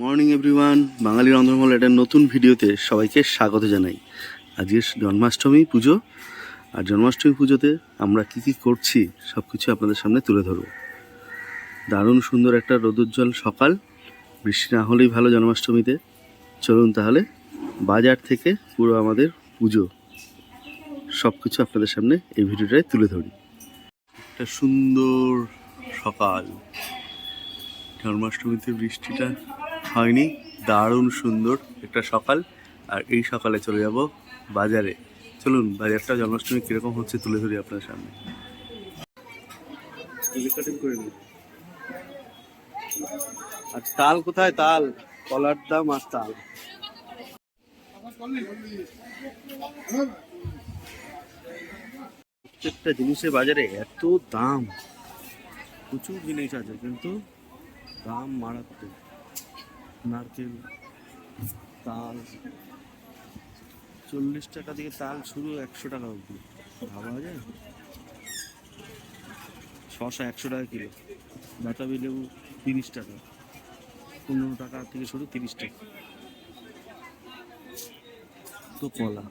Morning everyone বাঙালি রন্ধনমহল একটা নতুন ভিডিওতে সবাইকে স্বাগত জানাই। আজকে জন্মাষ্টমী পুজো। আর জন্মাষ্টমী পুজোতে আমরা কি কি করছি সব কিছু আপনাদের সামনে তুলে ধরবো। দারুণ সুন্দর একটা রোদোজ্জ্বল সকাল। বৃষ্টি না হলেই ভালো জন্মাষ্টমীতে। চলুন তাহলে বাজার থেকে পুরো আমাদের পুজো। সব কিছু আপনাদের সামনে এই ভিডিওটায় তুলে ধরি। একটা সুন্দর সকাল। জন্মাষ্টমীতে বৃষ্টিটা হয়নি, দারুণ সুন্দর একটা সকাল। আর এই সকালে চলে যাব বাজারে। চলুন, বাজারটা জন্মাষ্টমী কীরকম হচ্ছে তুলে ধরি আপনার সামনে। আর তাল কোথায়? তাল, কলার দাম আর তাল। প্রত্যেকটা জিনিসের বাজারে এত দাম। প্রচুর জিনিস আছে, কিন্তু দাম মারাত্মক। নারকেল তাল? চল্লিশ টাকা থেকে তাল শুরু একশো টাকা অবধি। ভাবা যায়? শশা একশো টাকা কিলো। বাতাবি লেবু তিরিশ টাকা। পনেরো টাকা থেকে শুরু তিরিশ টাকা। তো কলা।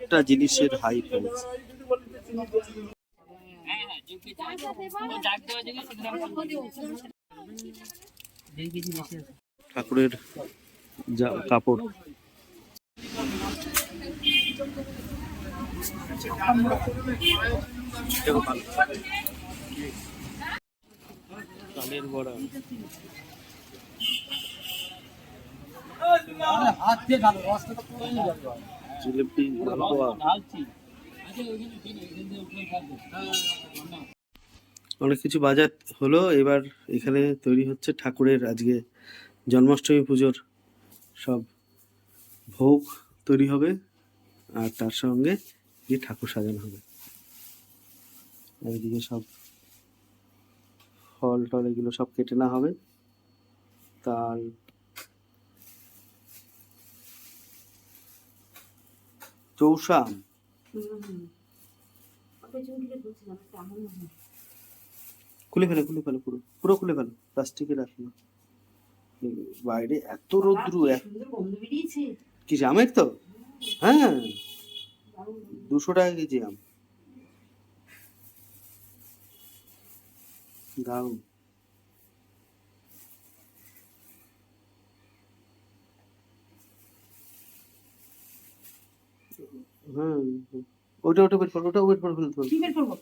একটা জিনিসের হাই প্রাইস ঠাকুরের যা কাপড়। কালের বড়া। জিলিপি মালপোয়া। অনেক কিছু বাজার হলো, এবার এখানে তৈরি হচ্ছে ঠাকুরের আজকে জন্মাষ্টমী পুজোর সব ভোগ তৈরি হবে আর তার সঙ্গে গিয়ে ঠাকুর সাজানো হবে এদিকে সব ফল টল এগুলো সব কেটে না হবে তাল চৌষা। খুলে ফেলে খুলে ফেলে পুরো পুরো খুলে ফেলো। প্লাস্টিকে রাখো বাইরে এত রৌদ্র কি আমের তো? হ্যাঁ। দুশো টাকা কেজি আম। দারুণ। হ্যাঁ ওটা ওটা বের করো ওটা বের করে ফেলতে বলো।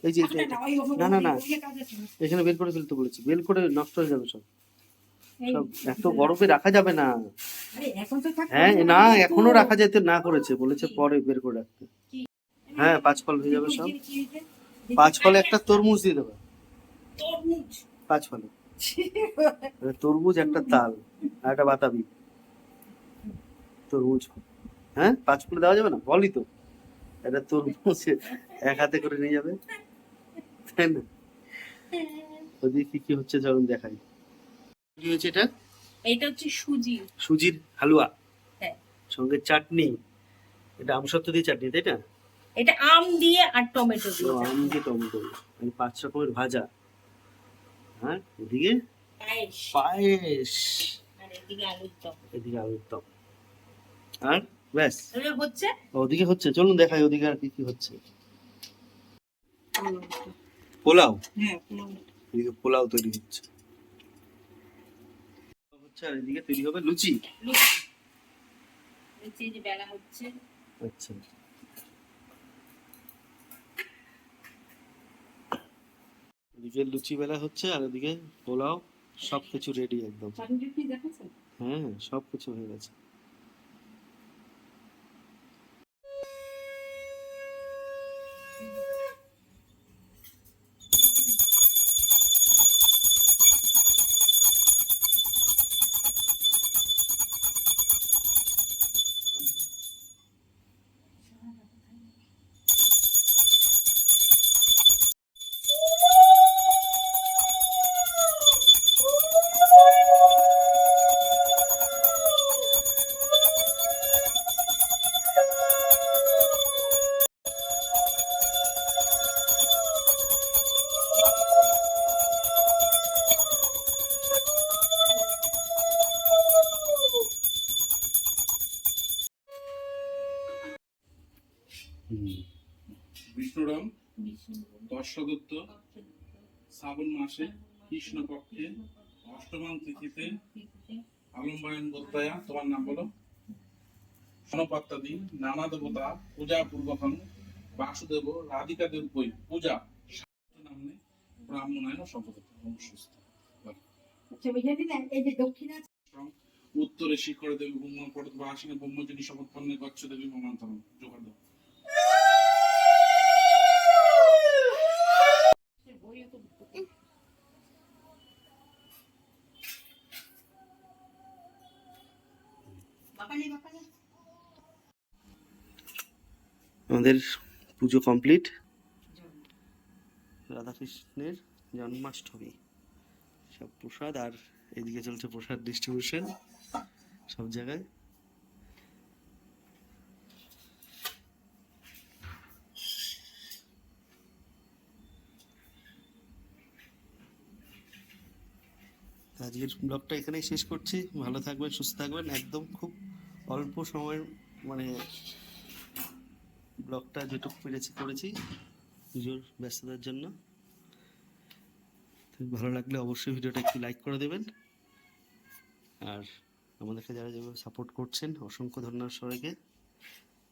এই যে। না, না, না। এখানে বের করে ফেলতে বলেছি। বের করে নষ্ট হয়ে যাবে সব। সব এত বরফে রাখা যাবে না। হ্যাঁ না এখনও রাখা যেতে না করেছে বলেছে পরে বের করে রাখতে। হ্যাঁ পাঁচ ফল হয়ে যাবে সব। পাঁচ ফলে একটা তরমুজ দিয়ে দেবে। পাঁচ ফলে। তরমুজ একটা তাল আর একটা বাতাবি। তরমুজ। হ্যাঁ পাঁচ ফলে দেওয়া যাবে না? বলি তো। একটা তরমুজ এক হাতে করে নিয়ে যাবে। তাই না? ওদিকে কি কি হচ্ছে চলুন দেখাই। কি হয়েছে এটা? এটা হচ্ছে সুজি। সুজির হালুয়া? হ্যাঁ। সঙ্গে চাটনি? এটা আমসত্ব দিয়ে চাটনি তাই না? এটা আম দিয়ে আর টমেটো দিয়ে। আম দিয়ে টমেটো। এই পাঁচ রকমের ভাজা। হ্যাঁ এদিকে? পায়েস। আর এদিকে আলুর চপ এদিকে আলুর টক আর? ব্যাস। হচ্ছে? ওদিকে হচ্ছে চলুন দেখাই ওদিকে আর কি কি হচ্ছে। পোলাও হ্যাঁ এদিকে পোলাও তৈরি হচ্ছে। হচ্ছে আর এদিকে তৈরি হবে লুচি। লুচি। যে বেলা হচ্ছে। আচ্ছা। এদিকে লুচি বেলা হচ্ছে আর এদিকে পোলাও সব কিছু রেডি একদম হ্যাঁ সব কিছু হয়ে গেছে। দর্শদত্ত শ্রাবণ মাসে কৃষ্ণপক্ষে অষ্টমাং তিথিতে আলম্বায়ন গোত্রায়া তোমার নাম বলো। সনপাত্তাদি নানা দেবতা পূজা পূর্বকং বাসুদেব রাধিকা দেবই পূজা নামে ব্রাহ্মণায় শপথ সুস্থ আচ্ছা উত্তরে শিখরে দেবী ব্রহ্ম পড়ত বা আসিনে ব্রহ্মজনী পণ্যে গচ্ছ দেবী মমান্তরম জোগাড় দাও। আমাদের পুজো কমপ্লিট রাধাকৃষ্ণের জন্মাষ্টমী। সব প্রসাদ আর এদিকে চলছে প্রসাদ ডিস্ট্রিবিউশন সব জায়গায়। আজকের ব্লগটা এখানেই শেষ করছি। ভালো থাকবেন, সুস্থ থাকবেন। একদম খুব অল্প সময়ের মানে ব্লগটা যেটুকু পেরেছি, করেছি পুজোর ব্যস্ততার জন্য। ভালো লাগলে অবশ্যই ভিডিওটা একটু লাইক করে দেবেন। আর আমাদেরকে যারা যেভাবে সাপোর্ট করছেন, অসংখ্য ধন্যবাদ সবাইকে।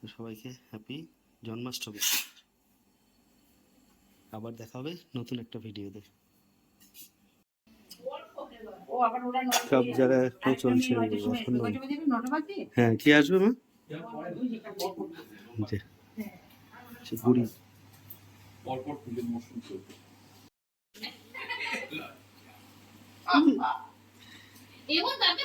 সবাইকে হ্যাপি জন্মাষ্টমী। আবার দেখা হবে নতুন একটা ভিডিওতে। সব। জায়গায় এখনও চলছে? হ্যাঁ কি আসবে মা? যে সে বুড়ি। পরপর ফুলের মৌসুম চলবে এবং তাকে